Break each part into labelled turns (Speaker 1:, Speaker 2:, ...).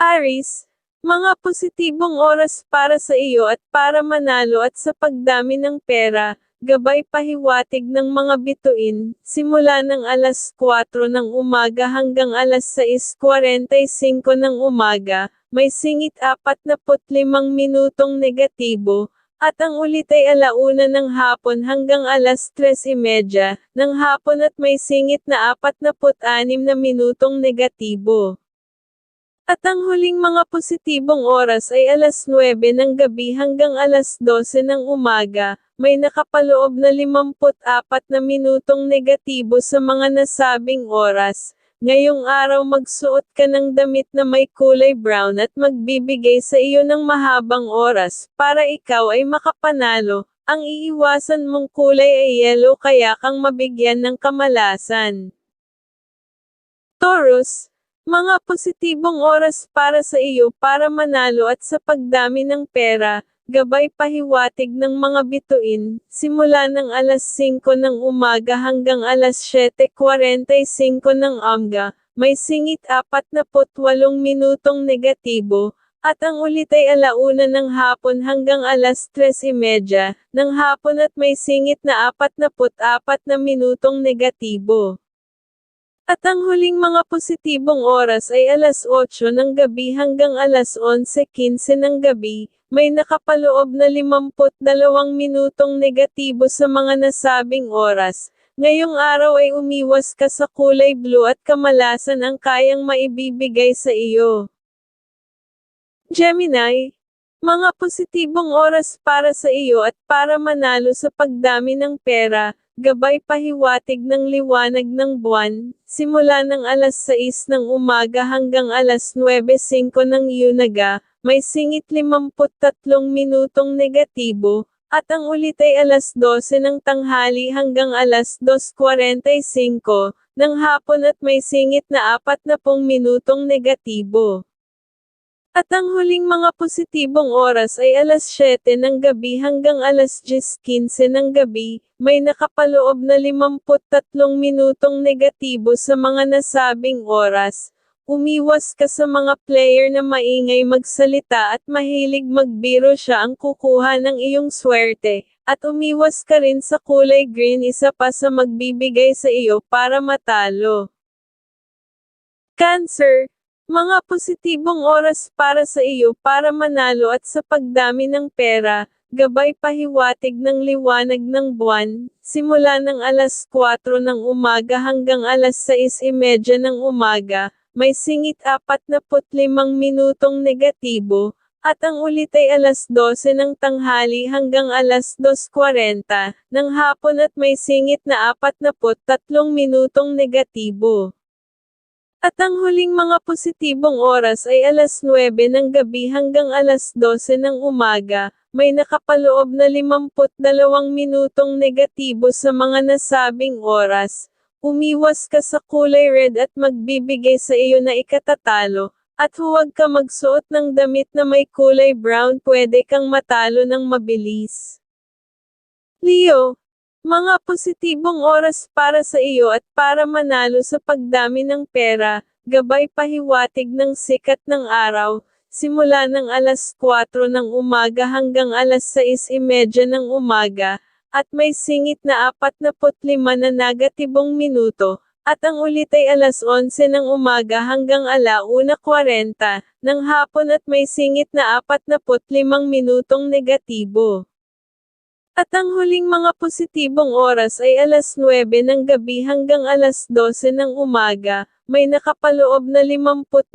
Speaker 1: Aris, mga positibong oras para sa iyo at para manalo at sa pagdami ng pera, gabay pahiwatig ng mga bituin, simula ng alas 4 ng umaga hanggang alas 6.45 ng umaga, may singit 45 minutong negatibo, at ang ulit ay alauna ng hapon hanggang alas 3.30 ng hapon at may singit na 46 na minutong negatibo. At ang huling mga positibong oras ay alas 9 ng gabi hanggang alas 12 ng umaga, may nakapaloob na 54 na minutong negatibo sa mga nasabing oras. Ngayong araw magsuot ka ng damit na may kulay brown at magbibigay sa iyo ng mahabang oras, para ikaw ay makapanalo. Ang iiwasan mong kulay ay yellow kaya kang mabigyan ng kamalasan. Taurus, mga positibong oras para sa iyo para manalo at sa pagdami ng pera, gabay pahiwatig ng mga bituin, simula ng alas 5 ng umaga hanggang alas 7.45 ng umaga, may singit 48 minutong negatibo, at ang ulit ay alauna ng hapon hanggang alas 3.30 ng hapon at may singit na 44 na minutong negatibo. At ang huling mga positibong oras ay alas 8 ng gabi hanggang alas 11.15 ng gabi, may nakapaloob na 52 minutong negatibo sa mga nasabing oras. Ngayong araw ay umiwas ka sa kulay blue at kamalasan ang kayang maibibigay sa iyo. Gemini, mga positibong oras para sa iyo at para manalo sa pagdami ng pera, gabay pahiwatig ng liwanag ng buwan, simula ng alas 6 ng umaga hanggang alas 9.05 ng yunaga, may singit 53 minutong negatibo, at ang ulit ay alas 12 ng tanghali hanggang alas 2.45 ng hapon at may singit na 40 minutong negatibo. At ang huling mga positibong oras ay alas 7 ng gabi hanggang alas 10.15 ng gabi, may nakapaloob na 53 minutong negatibo sa mga nasabing oras. Umiwas ka sa mga player na maingay magsalita at mahilig magbiro siya ang kukuha ng iyong swerte, at umiwas ka rin sa kulay green isa pa sa magbibigay sa iyo para matalo. Cancer, mga positibong oras para sa iyo para manalo at sa pagdami ng pera, gabay pahiwatig ng liwanag ng buwan, simula ng alas 4 ng umaga hanggang alas 6.30 ng umaga, may singit 45 minutong negatibo, at ang ulit ay alas 12 ng tanghali hanggang alas 2.40 ng hapon at may singit na 43 minutong negatibo. At ang huling mga positibong oras ay alas 9 ng gabi hanggang alas 12 ng umaga, may nakapaloob na 52 minutong negatibo sa mga nasabing oras. Umiwas ka sa kulay red at magbibigay sa iyo na ikatatalo, at huwag ka magsuot ng damit na may kulay brown pwede kang matalo ng mabilis. Leo, mga positibong oras para sa iyo at para manalo sa pagdami ng pera, gabay pahiwatig ng sikat ng araw, simula ng alas 4 ng umaga hanggang alas 6.30 ng umaga, at may singit na 45 na negatibong minuto, at ang ulit ay alas 11 ng umaga hanggang alauna 40 ng hapon at may singit na 45 minutong negatibo. At ang huling mga positibong oras ay alas 9 ng gabi hanggang alas 12 ng umaga, may nakapaloob na 52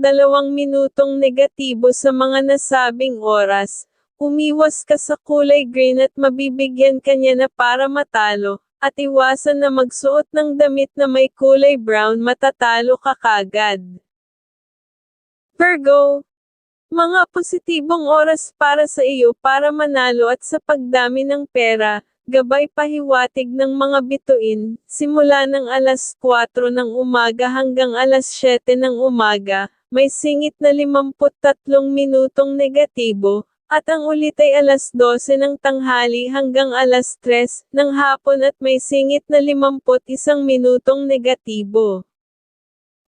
Speaker 1: minutong negatibo sa mga nasabing oras. Umiwas ka sa kulay green at mabibigyan ka niya na para matalo, at iwasan na magsuot ng damit na may kulay brown matatalo ka kagad. Virgo, mga positibong oras para sa iyo para manalo at sa pagdami ng pera, gabay pahiwatig ng mga bituin, simula ng alas 4 ng umaga hanggang alas 7 ng umaga, may singit na 53 minutong negatibo, at ang ulit ay alas 12 ng tanghali hanggang alas 3 ng hapon at may singit na 51 minutong negatibo.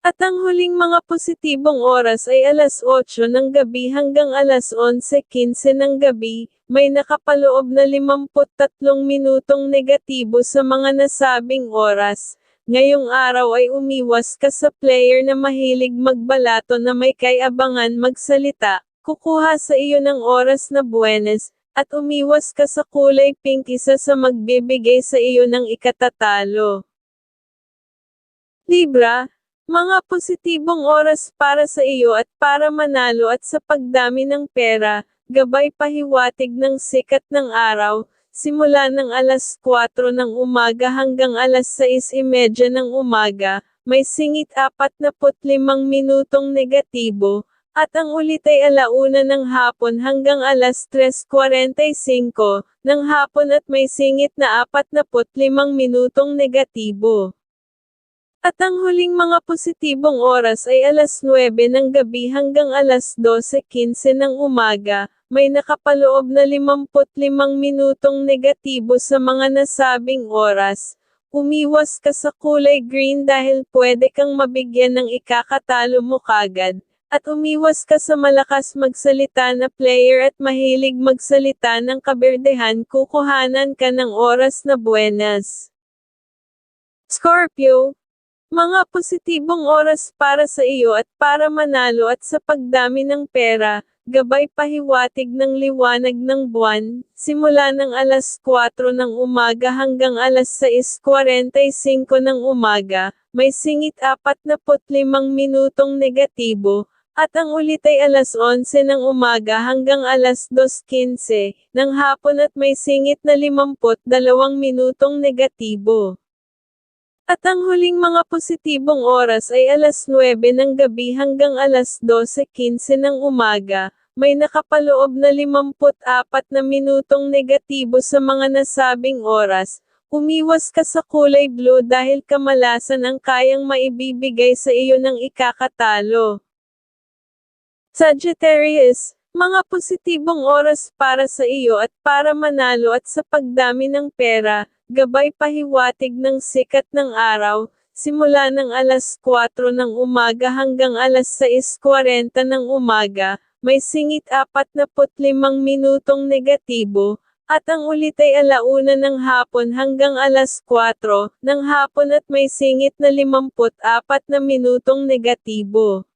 Speaker 1: At ang huling mga positibong oras ay alas 8 ng gabi hanggang alas 11.15 ng gabi, may nakapaloob na 53 minutong negatibo sa mga nasabing oras. Ngayong araw ay umiwas ka sa player na mahilig magbalato na may kay-abangan magsalita, kukuha sa iyo ng oras na buenas, at umiwas ka sa kulay pink isa sa magbibigay sa iyo ng ikatatalo. Libra, mga positibong oras para sa iyo at para manalo at sa pagdami ng pera, gabay pahiwatig ng sikat ng araw, simula ng alas 4 ng umaga hanggang alas 6.30 ng umaga, may singit 45 minutong negatibo, at ang ulit ay alauna ng hapon hanggang alas 3.45 ng hapon at may singit na 45 minutong negatibo. At ang huling mga positibong oras ay alas 9 ng gabi hanggang alas 12.15 ng umaga, may nakapaloob na 55 minutong negatibo sa mga nasabing oras. Umiwas ka sa kulay green dahil pwede kang mabigyan ng ikakatalo mo kagad, at umiwas ka sa malakas magsalita na player at mahilig magsalita ng kaberdehan kukuhanan ka ng oras na buenas. Scorpio, mga positibong oras para sa iyo at para manalo at sa pagdami ng pera, gabay pahiwatig ng liwanag ng buwan, simula ng alas 4 ng umaga hanggang alas 6.45 ng umaga, may singit 45 minutong negatibo, at ang ulit ay alas 11 ng umaga hanggang alas 2.15 ng hapon at may singit na 52 minutong negatibo. At ang huling mga positibong oras ay alas 9 ng gabi hanggang alas 12.15 ng umaga, may nakapaloob na 54 na minutong negatibo sa mga nasabing oras. Umiwas ka sa kulay blue dahil kamalasan ang kayang maibibigay sa iyo ng ikakatalo. Sagittarius, mga positibong oras para sa iyo at para manalo at sa pagdami ng pera, gabay pahiwatig ng sikat ng araw, simula ng alas 4 ng umaga hanggang alas 6.40 ng umaga, may singit 45 minutong negatibo, at ang ulit ay alauna ng hapon hanggang alas 4 ng hapon at may singit na 54 na minutong negatibo.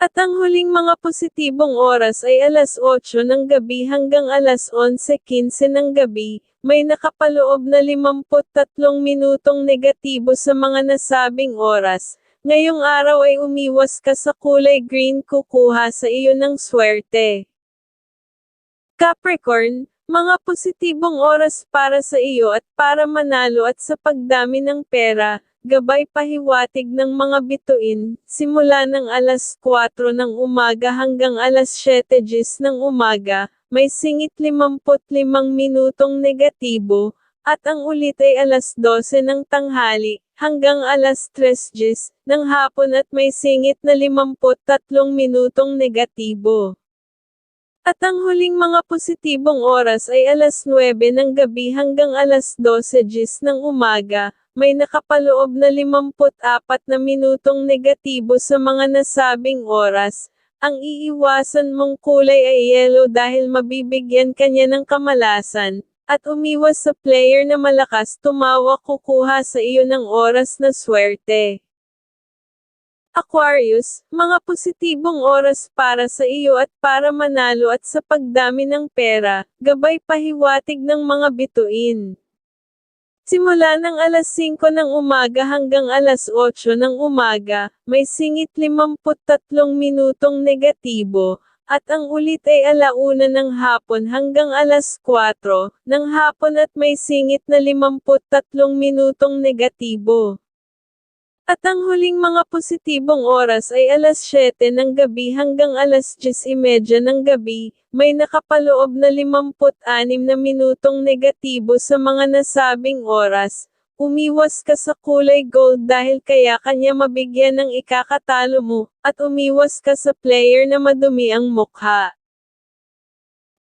Speaker 1: At ang huling mga positibong oras ay alas 8 ng gabi hanggang alas 11.15 ng gabi, may nakapaloob na 53 minutong negatibo sa mga nasabing oras. Ngayong araw ay umiwas ka sa kulay green kukuha sa iyo ng swerte. Capricorn, mga positibong oras para sa iyo at para manalo at sa pagdami ng pera, gabay pahiwatig ng mga bituin, simula ng alas 4 ng umaga hanggang alas 7.10 ng umaga, may singit 55 minutong negatibo, at ang ulit ay alas 12 ng tanghali, hanggang alas 3.10 ng hapon at may singit na 53 minutong negatibo. At ang huling mga positibong oras ay alas 9 ng gabi hanggang alas 12.10 ng umaga, may nakapaloob na 54 na minutong negatibo sa mga nasabing oras. Ang iiwasan mong kulay ay yellow dahil mabibigyan kanya ng kamalasan, at umiwas sa player na malakas tumawa kukuha sa iyo ng oras na swerte. Aquarius, mga positibong oras para sa iyo at para manalo at sa pagdami ng pera, gabay pahiwatig ng mga bituin. Simula ng alas 5 ng umaga hanggang alas 8 ng umaga, may singit 53 minutong negatibo, at ang ulit ay alauna ng hapon hanggang alas 4 ng hapon at may singit na 53 minutong negatibo. At ang huling mga positibong oras ay alas 7 ng gabi hanggang alas 10.30 ng gabi, may nakapaloob na 56 na minutong negatibo sa mga nasabing oras. Umiwas ka sa kulay gold dahil kaya kanya mabigyan ng ikakatalo mo, at umiwas ka sa player na madumi ang mukha.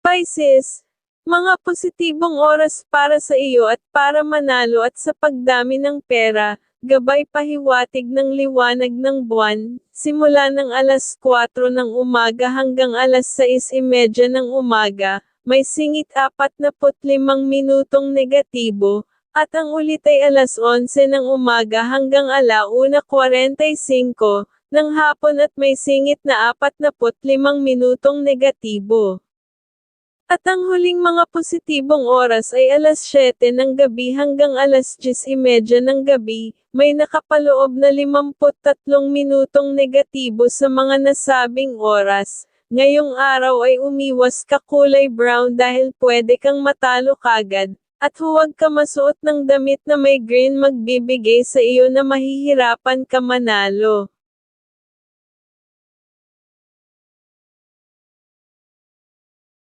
Speaker 1: Pisces, mga positibong oras para sa iyo at para manalo at sa pagdami ng pera, gabay pahiwatig ng liwanag ng buwan, simula ng alas 4 ng umaga hanggang alas 6.30 ng umaga, may singit 45 minutong negatibo, at ang ulit ay alas 11 ng umaga hanggang alauna 45 ng hapon at may singit na 45 minutong negatibo. At ang huling mga positibong oras ay alas 7 ng gabi hanggang alas 10.30 ng gabi, may nakapaloob na 53 minutong negatibo sa mga nasabing oras. Ngayong araw ay umiwas ka kulay brown dahil pwede kang matalo kagad, at huwag ka masuot ng damit na may green magbibigay sa iyo na mahihirapan ka manalo.